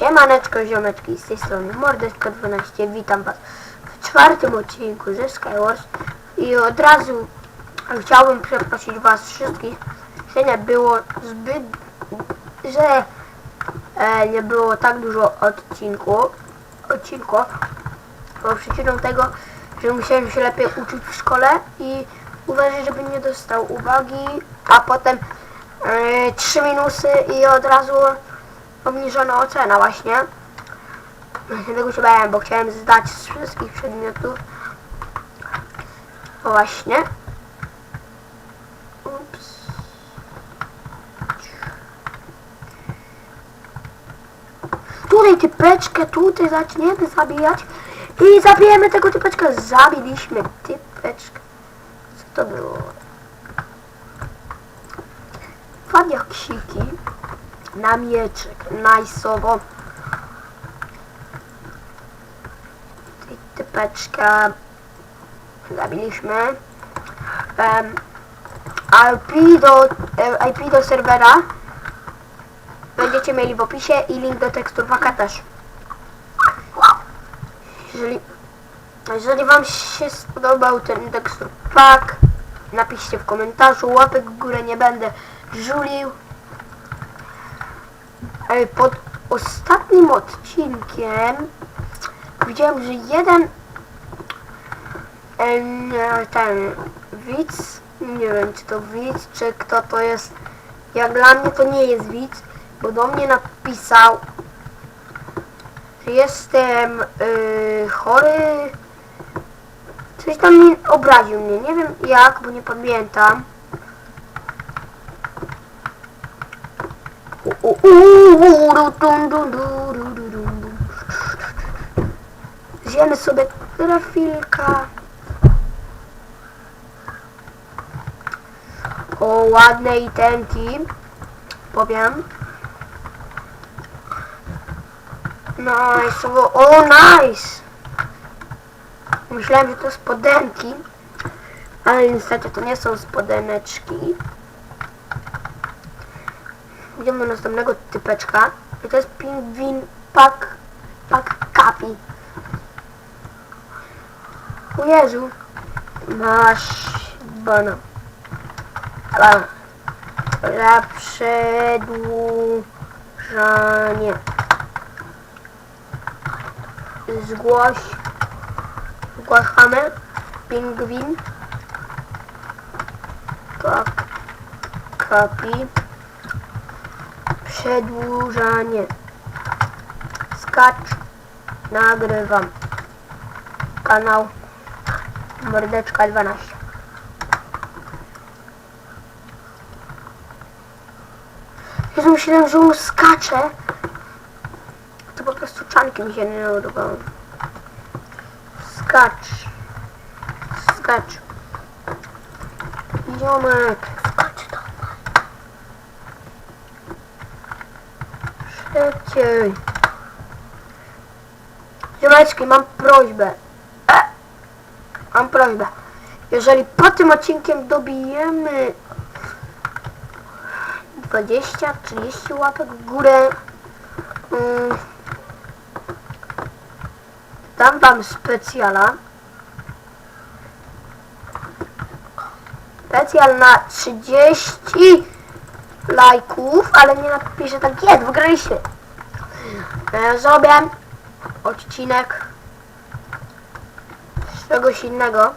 Siemaneczko ziomeczki, z tej strony Mordeczko12, witam was w czwartym odcinku ze Skywars. I od razu chciałbym przeprosić was wszystkich, że nie było zbyt, że e, nie było tak dużo odcinku, odcinku, bo przyczyną tego, że musiałem się lepiej uczyć w szkole i uważać, żeby nie dostał uwagi, a potem e, trzy minusy i od razu obniżona ocena właśnie. Właśnie tego się bałem, bo chciałem zdać z wszystkich przedmiotów. Właśnie. Ups. Tutaj typeczkę, tutaj zaczniemy zabijać. I zabijemy tego typeczka. Zabiliśmy typeczkę. Co to było? Ładnie ksiki na mieczek, najsowo. Tutaj typeczka zabiliśmy. Um, IP, do, IP do serwera będziecie mieli w opisie i link do teksturpaka też. Jeżeli, jeżeli wam się spodobał ten teksturpak, napiszcie w komentarzu, łapek w górę nie będę żulił. Pod ostatnim odcinkiem widziałem, że jeden ten widz, nie wiem czy to widz, czy kto to jest, jak dla mnie to nie jest widz, bo do mnie napisał, że jestem y, chory, coś tam mi obraził mnie, nie wiem jak, bo nie pamiętam. Zjemy sobie trafilka. O, ładne itemki. Powiem. Nice. O, o, nice. Myślałem, że to spodenki. Ale niestety to nie są spodeneczki. Idziemy do następnego typeczka. I to jest pingwin pak, pak kapi. O Jezu. Masz bana. Bana. Za przedłużanie. Zgłoś. Zgłaszamy. Pingwin. Pak kapi. Przedłużanie. Skacz. Nagrywam. Kanał Mordeczka 12. Jezu, myślałem, że on skacze. To po prostu czanki mi się nie podobały. Skacz. Skacz. Ziomek. Skacz tam. Szybciej. Ziomeczki, mam prośbę. E, mam prośbę. Jeżeli po tym odcinkiem dobijemy 20-30 łapek w górę, mm, dam wam specjala. Specjal na 30 lajków, ale nie napiszę tak jest, wygraliście. E, Zrobię odcinek z czegoś innego.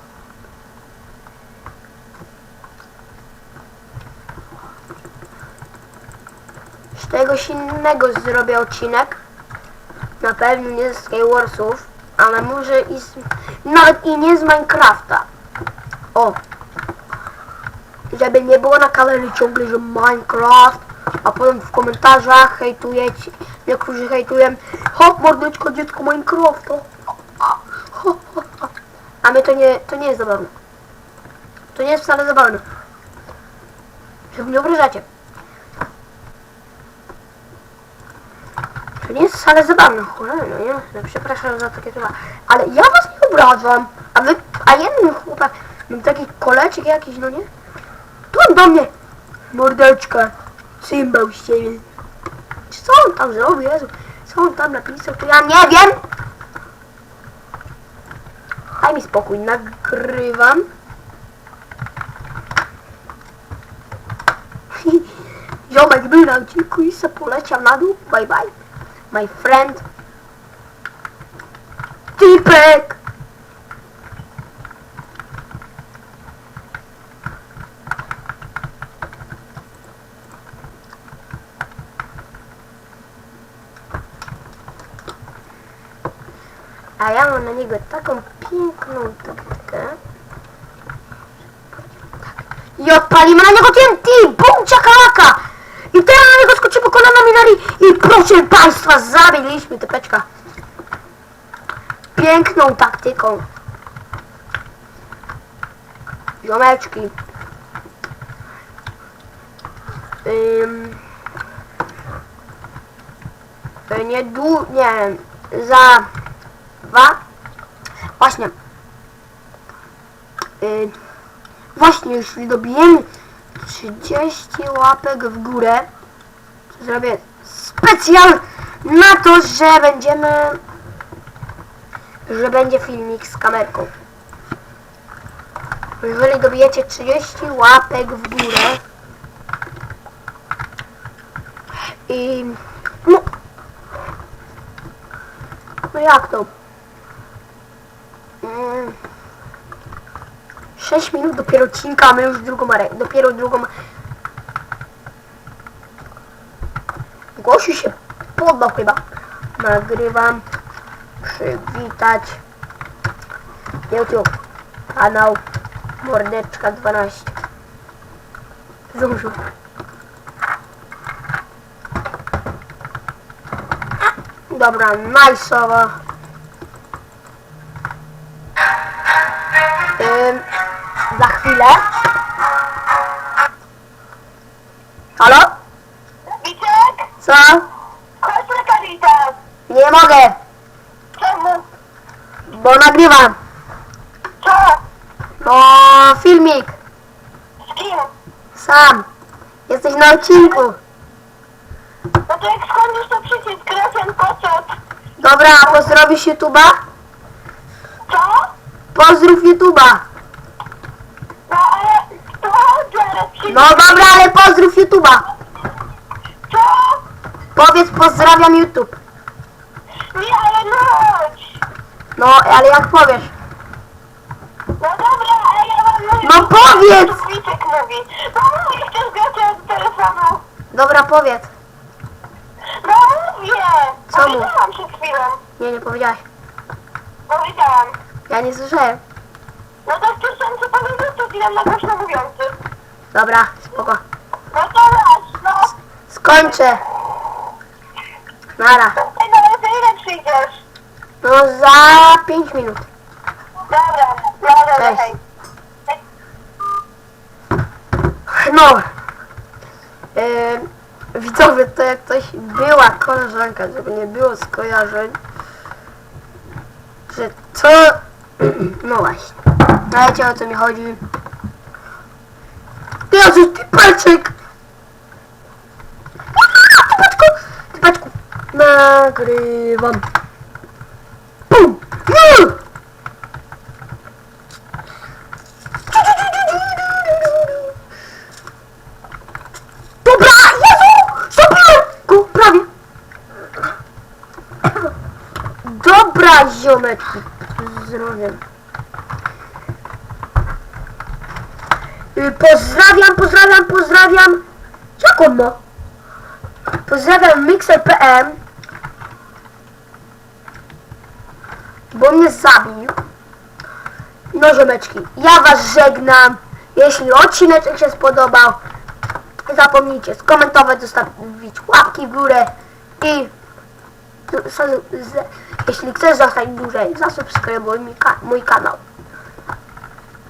Z czegoś innego zrobię odcinek. Na pewno nie z Skywarsów, ale może i z, nawet i nie z Minecrafta. O! Żeby nie było na kanale ciągle, że Minecraft, a potem w komentarzach hejtujecie, niektórzy hejtują hop mordeczko dziecko Minecrafta. A my to nie, to nie jest zabawne. To nie jest wcale zabawne. Żeby nie obrażacie. To nie jest wcale zabawne, cholera, no nie? No, przepraszam za takie słowa. Ale ja was nie obrażam. A wy, a jeden chłopak, mam taki koleczek jakiś, no nie? Tu do mnie, mordeczka, cymbał z ciebie. Co on tam zrobił, Jezu? Co on tam napisał, to ja nie wiem. Daj mi spokój, nagrywam. Ziomek był na odcinku i se poleciał na dół. Bye bye. My friend. Tipek. A ja mam na niego taką piękną taktykę. I odpalimy na niego TNT! Bum, czakalaka! I teraz na niego skoczymy kolanami na I proszę Państwa, zabiliśmy typeczka. Piękną taktyką. Ziomeczki. Ym, y, nie du... nie za dwa. Właśnie. Y, właśnie jeśli dobijemy 30 łapek w górę. To zrobię specjal na to, że będziemy że będzie filmik z kamerką. Jeżeli dobijecie 30 łapek w górę i no no jak to? 6 minut dopiero odcinka, a my już drugą marę, dopiero drugą... Gosiu się poddał chyba. Nagrywam. Przywitać. YouTube. Kanał Mordeczka 12. Zdążył. Dobra, najsowo. Ym, chwilę. Halo? Wicek, Co? chodź na kawitę. Nie mogę, Czemu? bo nagrywam. Co? No, filmik. Z kim? Sam. Jesteś na odcinku. No to jak skończysz to przycisk, Gracjan Kocot. Dobra, a pozdrowisz YouTube'a? Co? Pozdrów YouTube'a. No ale to zaraz przycisk. No dobra, ale pozdrów YouTube'a. Co? Powiedz pozdrawiam YouTube. Nie, ale no chodź. No, ale jak powiesz? No dobra, ale ja mam mówię. No powiedz! Wicek mówi. No mówię, chcesz Gracjan z telefonu. Dobra, powiedz. No mówię. Co mów? Powiedziałam przed chwilą. Nie, nie powiedziałaś. Powiedziałam. Ja nie słyszałem. No to wciąż co powiem dam na głośno mówiący. Dobra, spoko. No no. Skończę. Nara. Ej, no za ile przyjdziesz? No za 5 minut. Dobra, dobra, Cześć. hej. No. Yy, widzowie, to jak ktoś była koleżanka, żeby nie było skojarzeń, że co... No właśnie. Wiecie o co mi chodzi? Jezu, ty paczek! Typaczku! Typaczku! Nagrywam. Pum! Nie! Dobra, ziomeczki. Zdrowiem. Pozdrawiam, pozdrawiam, pozdrawiam. Jak on ma? Pozdrawiam Mixer.pm Bo mnie zabił. No ziomeczki, ja was żegnam. Jeśli odcinek się spodobał, nie zapomnijcie skomentować, zostawić łapki w górę i jeśli chcesz zostać dłużej, zasubskrybuj ka mój kanał.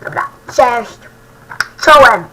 Dobra, cześć. Cohen